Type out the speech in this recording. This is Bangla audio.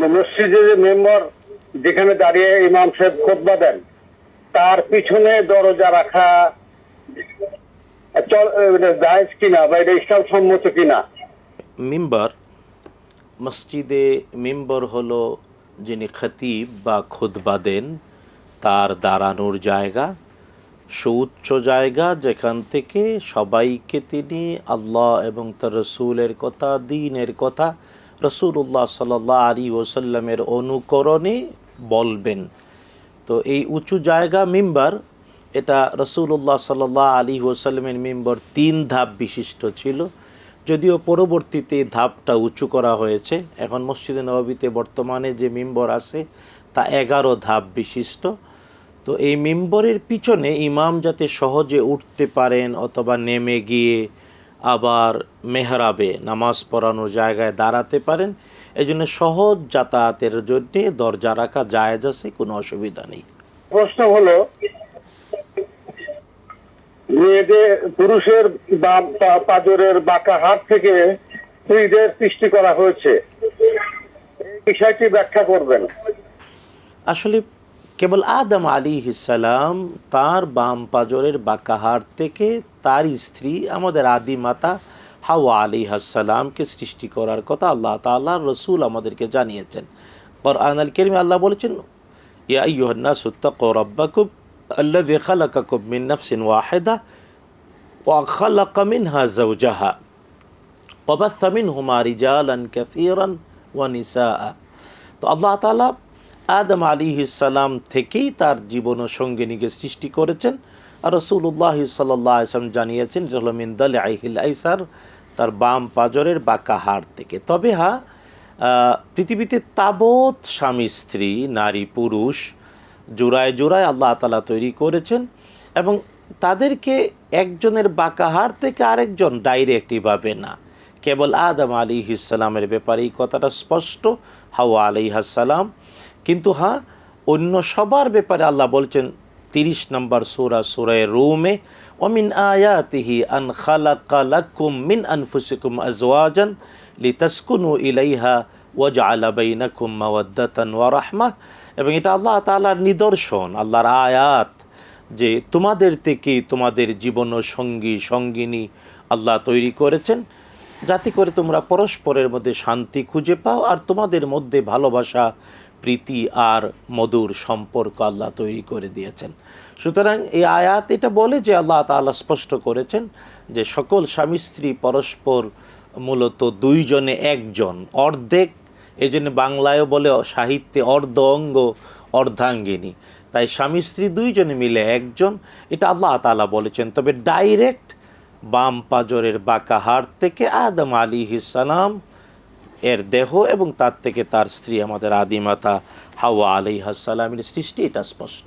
মসজিদে মেম্বার যেখানে দাঁড়িয়ে ইমাম সাহেব খোদবা দেন, তার পিছনে দরজা রাখা কিনা বা সম্মত কিনা? মিম্বার, মসজিদে মিম্বর হলো যিনি খতিব বা খুতবা দেন, তার দাঁড়ানোর জায়গা, সুউচ্চ জায়গা যেখান থেকে সবাইকে তিনি আল্লাহ এবং তার রসুলের কথা, দিনের কথা রসুল্লাহ সাল্লাহ আলী ওসাল্লামের অনুকরণে বলবেন। তো এই উঁচু জায়গা মিম্বার, এটা রসুল্লাহ সাল্লাহ আলী ওসাল্লামের মিম্বর তিন ধাপ বিশিষ্ট ছিল। যদিও পরবর্তীতে ধাপটা উঁচু করা হয়েছে, এখন মসজিদে নবাবিতে বর্তমানে যে মিম্বর আছে, তা এগারো ধাপ বিশিষ্ট। তো এই মিম্বরের পিছনে ইমাম যাতে সহজে উঠতে পারেন অথবা নেমে গিয়ে আবার মেহরাবে নামাজ পড়ানোর জায়গায় দাঁড়াতে পারেন। এই জন্য সহজ যাতায়াতের জন্যে দরজা রাখা জায়েজ আছে কোনো অসুবিধা নেই। প্রশ্ন হলো মেয়েদের পুরুষের পা- পাজরের বাঁকা হাত থেকে স্ত্রীদের সৃষ্টি করা হয়েছে। এই বিষয়টি ব্যাখ্যা করবেন। আসলে কেবল আদম আলী হিসালাম তার বাম পাজরের বাকাহার থেকে তার স্ত্রী আমাদের আদি মাতা হাওয়া আলী হাসালামকে সৃষ্টি করার কথা আল্লাহ তাল্লাহ রসুল আমাদেরকে জানিয়েছেন। কোরআন আল কেরিমে আল্লাহ বলেছেন, ইয়া ইহন্না সুত্তাক রব্বাকুব আল্লাহ দেখালাকুব কুব নফসিন ওয়াহেদা ওয়াখালাকামিন হা জৌজাহা কবাসামিন হুমারিজাল আন কাসিরান ওয়ানিসা তো আল্লাহ তালা আদম আলী সালাম থেকেই তার জীবন ও সঙ্গিনীকে সৃষ্টি করেছেন। আর রসুল্লাহ সাল্লাহ আসলাম জানিয়েছেন, এটা আহিল আইসার, তার বাম পাজরের বাঁকা হাড় থেকে। তবে হা পৃথিবীতে তাবৎ স্বামী স্ত্রী, নারী পুরুষ, জোড়ায় জোড়ায় আল্লাহ তালা তৈরি করেছেন এবং তাদেরকে একজনের বাঁকা হাড় থেকে আরেকজন ডাইরেক্টভাবে না। কেবল আদম আলী ইসালামের ব্যাপারে এই কথাটা স্পষ্ট। হাওয়া আলী হাসালাম কিন্তু হ্যাঁ অন্য সবার ব্যাপারে আল্লাহ বলছেন, তিরিশ নম্বর সুরা, সুরায় রুমে, ওমিন আয়াতিহি আন খালাকা লাকুম মিন আনফুসিকুম আজওয়াজান লিতাসকুনু ইলাইহা ওয়াজআলা বাইনাকুম মাওয়াদ্দাতান ওয়া রাহমাহ। এবং এটা আল্লাহ তাআলার নিদর্শন, আল্লাহর আয়াত, যে তোমাদের থেকে তোমাদের জীবন সঙ্গী, সঙ্গিনী আল্লাহ তৈরি করেছেন, যাতে করে তোমরা পরস্পরের মধ্যে শান্তি খুঁজে পাও আর তোমাদের মধ্যে ভালোবাসা প্রীতি আর মধুর সম্পর্ক আল্লাহ তৈরি করে দিয়েছেন। সুতরাং এই আয়াত এটা বলে যে আল্লাহ তাআলা স্পষ্ট করেছেন যে সকল স্বামী স্ত্রী পরস্পর মূলত দুইজনে একজন, অর্ধেক এই জন্য বাংলায়ও বলে সাহিত্যে অর্ধ অঙ্গ, অর্ধাঙ্গিনী। তাই স্বামী স্ত্রী দুইজনে মিলে একজন, এটা আল্লাহ তালা বলেছেন। তবে ডাইরেক্ট বাম পাজরের বাঁকা হাড় থেকে আদম আলী সালাম এর দেহ এবং তার থেকে তার স্ত্রী আমাদের আদিমাতা হাওয়া আলি হাসালামের সৃষ্টি, এটা স্পষ্ট।